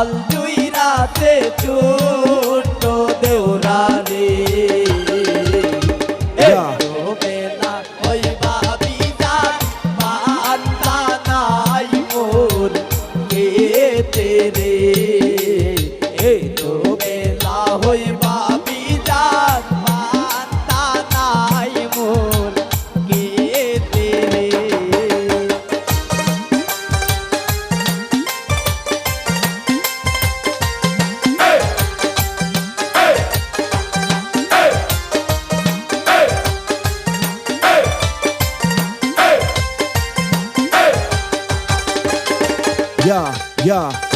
I'll do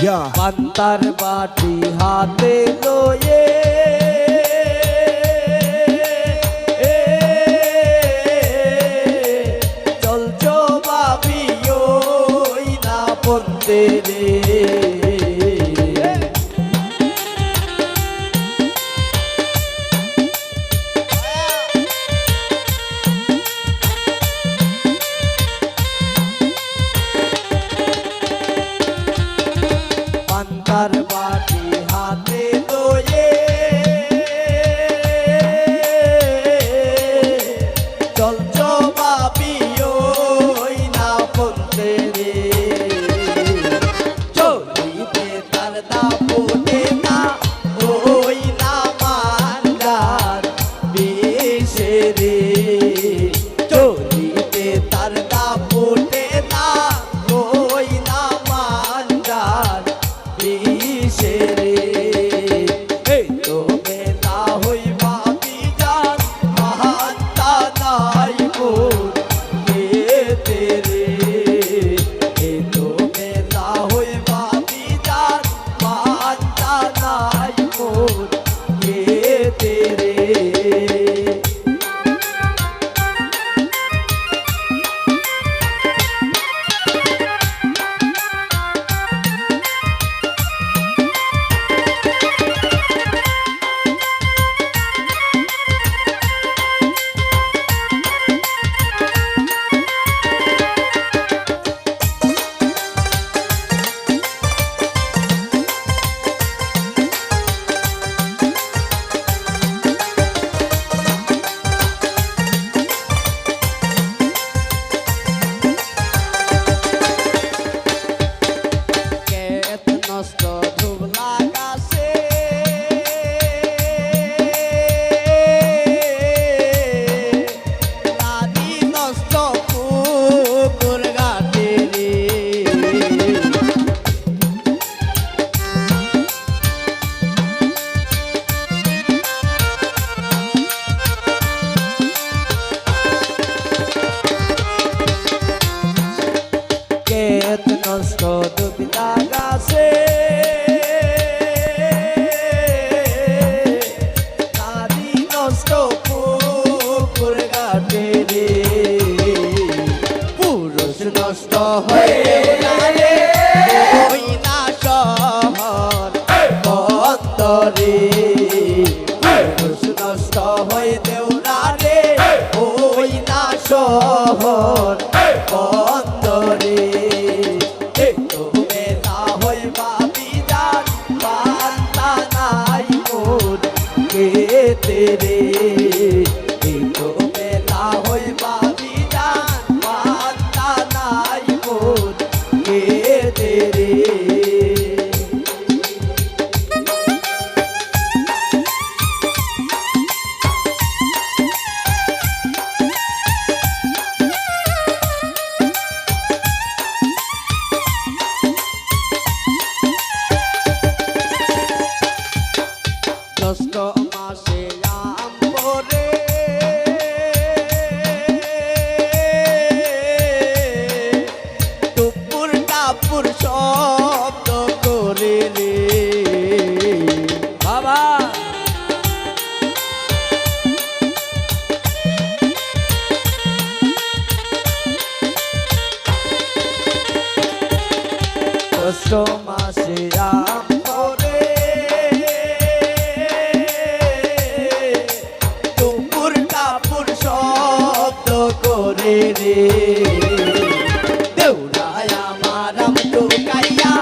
yeah. Panther বাটি হাতে লয়ে চলছো বাবি ওই না পন্তে রে হরে জ্যৈষ্ঠ মাসে আম্বরে। টুপুর টাপুর শব্দ করে রে। বাবা। জ্যৈষ্ঠ মাসে আ করে রে। দেউরায় আমার টোকাইয়া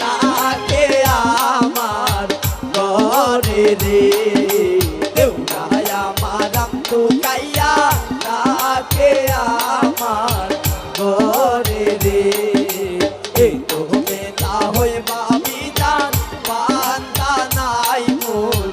নাকে আমার করে রে। দেউরায় আমার টোকাইয়া নাকে আমার করে রে। এই তো বেতা হয়ে বাবি দান নাই মোর